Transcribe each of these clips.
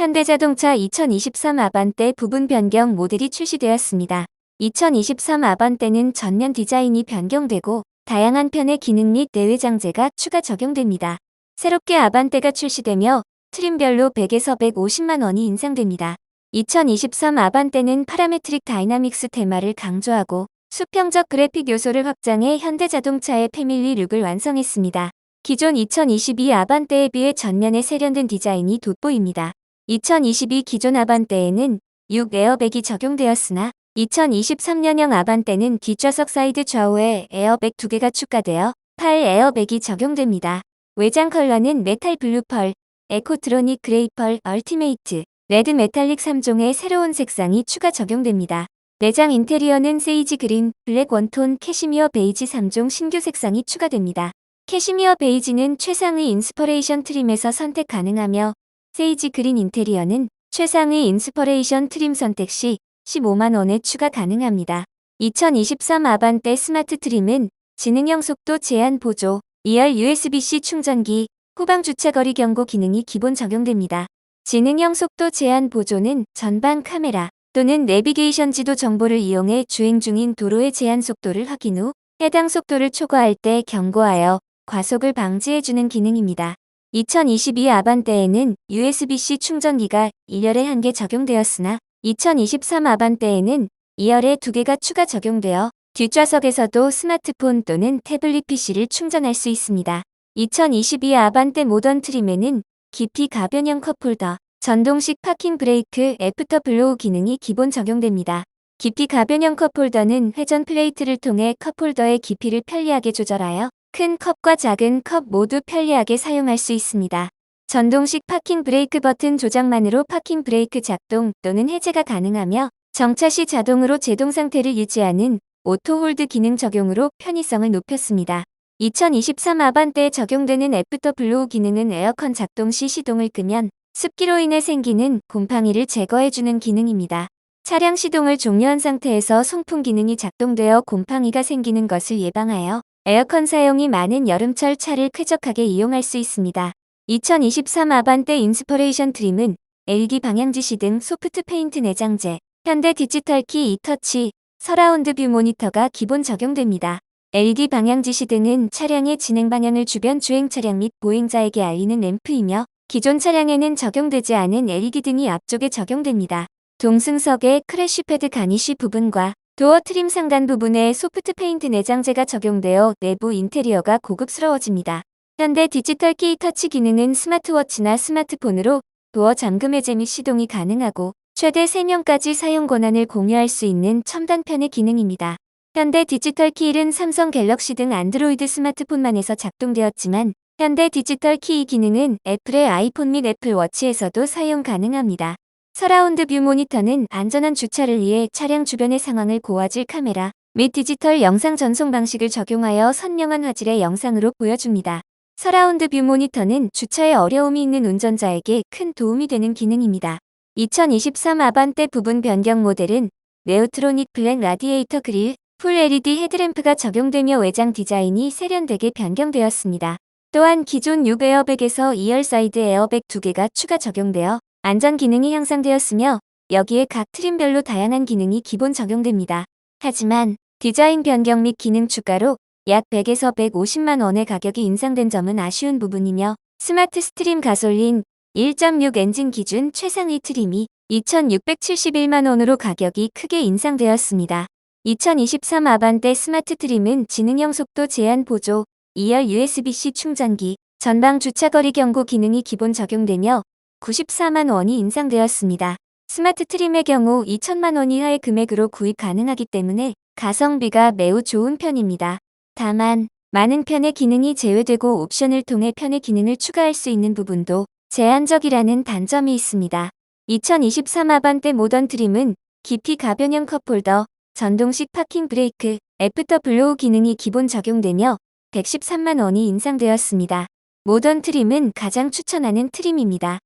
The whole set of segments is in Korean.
현대자동차 2023 아반떼 부분 변경 모델이 출시되었습니다. 2023 아반떼는 전면 디자인이 변경되고 다양한 편의 기능 및 내외 장재가 추가 적용됩니다. 새롭게 아반떼가 출시되며 트림별로 100에서 150만 원이 인상됩니다. 2023 아반떼는 파라메트릭 다이나믹스 테마를 강조하고 수평적 그래픽 요소를 확장해 현대자동차의 패밀리 룩을 완성했습니다. 기존 2022 아반떼에 비해 전면에 세련된 디자인이 돋보입니다. 2022 기존 아반떼에는 6 에어백이 적용되었으나 2023년형 아반떼는 뒷좌석 사이드 좌우에 에어백 2개가 추가되어 8 에어백이 적용됩니다. 외장 컬러는 메탈 블루 펄, 에코트로닉 그레이 펄, 얼티메이트, 레드 메탈릭 3종의 새로운 색상이 추가 적용됩니다. 내장 인테리어는 세이지 그린, 블랙 원톤, 캐시미어 베이지 3종 신규 색상이 추가됩니다. 캐시미어 베이지는 최상의 인스퍼레이션 트림에서 선택 가능하며 세이지 그린 인테리어는 최상의 인스퍼레이션 트림 선택 시 15만원에 추가 가능합니다. 2023 아반떼 스마트 트림은 지능형 속도 제한 보조, 2열 USB-C 충전기, 후방 주차거리 경고 기능이 기본 적용됩니다. 지능형 속도 제한 보조는 전방 카메라 또는 내비게이션 지도 정보를 이용해 주행 중인 도로의 제한 속도를 확인 후 해당 속도를 초과할 때 경고하여 과속을 방지해주는 기능입니다. 2022 아반떼에는 USB-C 충전기가 1열에 1개 적용되었으나 2023 아반떼에는 2열에 2개가 추가 적용되어 뒷좌석에서도 스마트폰 또는 태블릿 PC를 충전할 수 있습니다. 2022 아반떼 모던 트림에는 깊이 가변형 컵홀더, 전동식 파킹 브레이크 애프터 블로우 기능이 기본 적용됩니다. 깊이 가변형 컵홀더는 회전 플레이트를 통해 컵홀더의 깊이를 편리하게 조절하여 큰 컵과 작은 컵 모두 편리하게 사용할 수 있습니다. 전동식 파킹 브레이크 버튼 조작만으로 파킹 브레이크 작동 또는 해제가 가능하며 정차 시 자동으로 제동 상태를 유지하는 오토 홀드 기능 적용으로 편의성을 높였습니다. 2023 아반떼에 적용되는 애프터 블로우 기능은 에어컨 작동 시 시동을 끄면 습기로 인해 생기는 곰팡이를 제거해주는 기능입니다. 차량 시동을 종료한 상태에서 송풍 기능이 작동되어 곰팡이가 생기는 것을 예방하여 에어컨 사용이 많은 여름철 차를 쾌적하게 이용할 수 있습니다. 2023 아반떼 인스퍼레이션 트림은 LED 방향지시 등 소프트 페인트 내장재, 현대 디지털 키 이터치, 서라운드 뷰 모니터가 기본 적용됩니다. LED 방향지시 등은 차량의 진행 방향을 주변 주행 차량 및 보행자에게 알리는 램프이며 기존 차량에는 적용되지 않은 LED 등이 앞쪽에 적용됩니다. 동승석의 크래쉬 패드 가니쉬 부분과 도어 트림 상단 부분에 소프트 페인트 내장재가 적용되어 내부 인테리어가 고급스러워집니다. 현대 디지털 키 터치 기능은 스마트워치나 스마트폰으로 도어 잠금 해제 및 시동이 가능하고 최대 3명까지 사용 권한을 공유할 수 있는 첨단편의 기능입니다. 현대 디지털 키는 삼성 갤럭시 등 안드로이드 스마트폰만에서 작동되었지만 현대 디지털 키 기능은 애플의 아이폰 및 애플워치에서도 사용 가능합니다. 서라운드 뷰 모니터는 안전한 주차를 위해 차량 주변의 상황을 고화질 카메라 및 디지털 영상 전송 방식을 적용하여 선명한 화질의 영상으로 보여줍니다. 서라운드 뷰 모니터는 주차에 어려움이 있는 운전자에게 큰 도움이 되는 기능입니다. 2023 아반떼 부분 변경 모델은 네오트로닉 블랙 라디에이터 그릴, 풀 LED 헤드램프가 적용되며 외장 디자인이 세련되게 변경되었습니다. 또한 기존 6 에어백에서 2열 사이드 에어백 2개가 추가 적용되어 안전 기능이 향상되었으며 여기에 각 트림별로 다양한 기능이 기본 적용됩니다. 하지만 디자인 변경 및 기능 추가로 약 100에서 150만 원의 가격이 인상된 점은 아쉬운 부분이며 스마트 스트림 가솔린 1.6 엔진 기준 최상위 트림이 2,671만 원으로 가격이 크게 인상되었습니다. 2023 아반떼 스마트 트림은 지능형 속도 제한 보조, 2열 USB-C 충전기, 전방 주차거리 경고 기능이 기본 적용되며 94만 원이 인상되었습니다. 스마트 트림의 경우 2천만 원 이하의 금액으로 구입 가능하기 때문에 가성비가 매우 좋은 편입니다. 다만 많은 편의 기능이 제외되고 옵션을 통해 편의 기능을 추가할 수 있는 부분도 제한적이라는 단점이 있습니다. 2023 아반떼 모던 트림은 깊이 가변형 컵홀더, 전동식 파킹 브레이크, 애프터 블로우 기능이 기본 적용되며 113만 원이 인상되었습니다. 모던 트림은 가장 추천하는 트림입니다.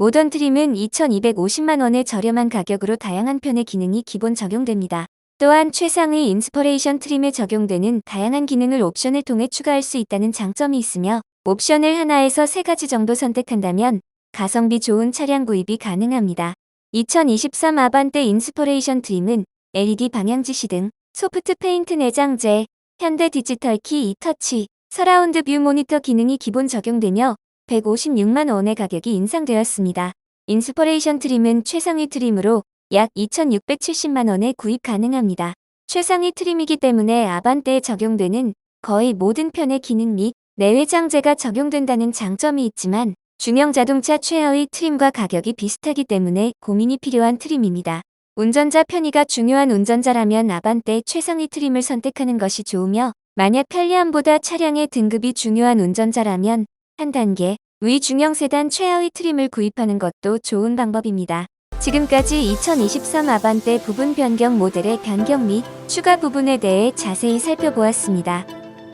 모던 트림은 2,250만 원의 저렴한 가격으로 다양한 편의 기능이 기본 적용됩니다. 또한 최상의 인스퍼레이션 트림에 적용되는 다양한 기능을 옵션을 통해 추가할 수 있다는 장점이 있으며 옵션을 하나에서 세 가지 정도 선택한다면 가성비 좋은 차량 구입이 가능합니다. 2023 아반떼 인스퍼레이션 트림은 LED 방향지시 등 소프트 페인트 내장재, 현대 디지털 키 2터치, 서라운드 뷰 모니터 기능이 기본 적용되며 156만 원의 가격이 인상되었습니다. 인스퍼레이션 트림은 최상위 트림으로 약 2,670만 원에 구입 가능합니다. 최상위 트림이기 때문에 아반떼에 적용되는 거의 모든 편의 기능 및 내외장재가 적용된다는 장점이 있지만 중형 자동차 최하위 트림과 가격이 비슷하기 때문에 고민이 필요한 트림입니다. 운전자 편의가 중요한 운전자라면 아반떼 최상위 트림을 선택하는 것이 좋으며 만약 편리함보다 차량의 등급이 중요한 운전자라면 한 단계 위 중형 세단 최하위 트림을 구입하는 것도 좋은 방법입니다. 지금까지 2023 아반떼 부분 변경 모델의 변경 및 추가 부분에 대해 자세히 살펴보았습니다.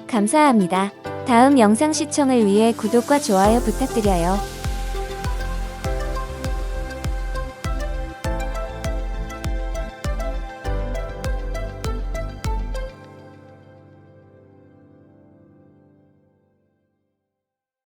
감사합니다. 다음 영상 시청을 위해 구독과 좋아요 부탁드려요.